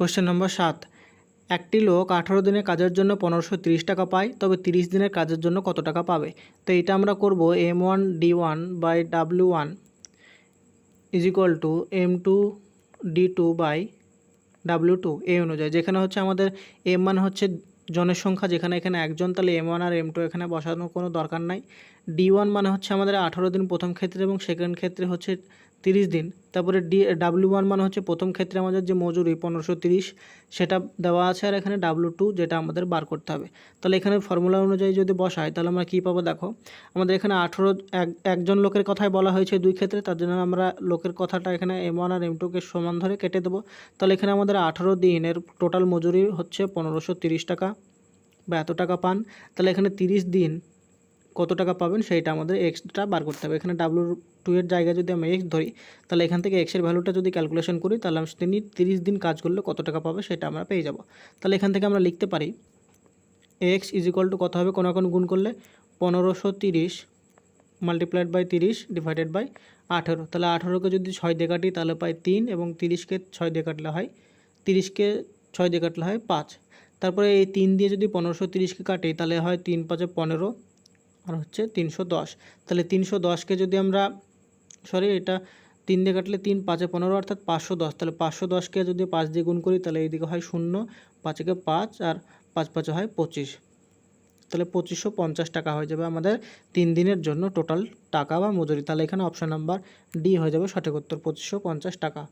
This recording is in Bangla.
কোশ্চেন নম্বর সাত। একটি লোক আঠারো দিনের কাজের জন্য পনেরোশো তিরিশ টাকা পায়, তবে তিরিশ দিনের কাজের জন্য কত টাকা পাবে? তো এটা আমরা করব M one D one by W one is equal to M two D two by W two এই অনুযায়ী। যেখানে হচ্ছে আমাদের এম মানে হচ্ছে জনের সংখ্যা, যেখানে এখানে একজন, তাহলে এম ওয়ান আর এম টু এখানে বসানোর কোনো দরকার নাই। ডি ওয়ান মানে হচ্ছে আমাদের আঠারো দিন প্রথম ক্ষেত্রে এবং সেকেন্ড ক্ষেত্রে হচ্ছে তিরিশ দিন। তারপরে ডি ডাব্লিউ ওয়ান মানে হচ্ছে প্রথম ক্ষেত্রে আমাদের যে মজুরি পনেরোশো তিরিশ, সেটা দেওয়া আছে আর এখানে ডাব্লিউ টু যেটা আমাদের বার করতে হবে। তাহলে এখানে ফর্মুলা অনুযায়ী যদি বসায় তাহলে আমরা কী পাবো দেখো? আমাদের এখানে আঠেরো, এক, একজন লোকের কথাই বলা হয়েছে দুই ক্ষেত্রে, তার জন্য আমরা লোকের কথাটা এখানে এম ওয়ান আর এম টুকে সমান ধরে কেটে দেবো। তাহলে এখানে আমাদের আঠেরো দিনের টোটাল মজুরি হচ্ছে পনেরোশো তিরিশ টাকা বা এত টাকা পান। তাহলে এখানে তিরিশ দিন কত টাকা পাবেন সেইটা আমাদের এক্সটা বার করতে হবে। এখানে ডাব্লু টু এর জায়গায় যদি আমি এক্স ধরি, তাহলে এখান থেকে এক্সের ভ্যালুটা যদি ক্যালকুলেশন করি, তাহলে আমি তিনি তিরিশ দিন কাজ করলে কত টাকা পাবে সেটা আমরা পেয়ে যাব। তাহলে এখান থেকে আমরা লিখতে পারি এক্স ইজ ইকুয়াল টু কত হবে? কোনো এখন গুণ করলে পনেরোশো তিরিশ মাল্টিপ্লাইড বাই তিরিশ ডিভাইডেড বাই আঠেরো। তাহলে আঠেরোকে যদি ছয় দিয়ে কাটি, তাহলে পাই তিন এবং তিরিশকে ছয় দিয়ে কাটলে হয়, তিরিশকে ছয় দিয়ে কাটলে হয় পাঁচ। তারপরে এই তিন দিয়ে যদি পনেরোশো তিরিশকে কাটি, তাহলে হয় তিন পাঁচে পনেরো আর হচ্ছে তিনশো দশ। তাহলে তিনশো দশকে যদি আমরা, সরি, এটা তিন দিয়ে কাটলে তিন, পাঁচে পনেরো, অর্থাৎ পাঁচশো দশ। তাহলে পাঁচশো দশকে যদি পাঁচ দিয়ে গুণ করি, তাহলে এইদিকে হয় শূন্য পাঁচেকে পাঁচ, আর পাঁচ পাঁচে হয় পঁচিশ। তাহলে পঁচিশশো পঞ্চাশ টাকা হয়ে যাবে আমাদের তিন দিনের জন্য টোটাল টাকা বা মজুরি। তাহলে এখানে অপশান নাম্বার ডি হয়ে যাবে সঠিক উত্তর, পঁচিশশো পঞ্চাশ টাকা।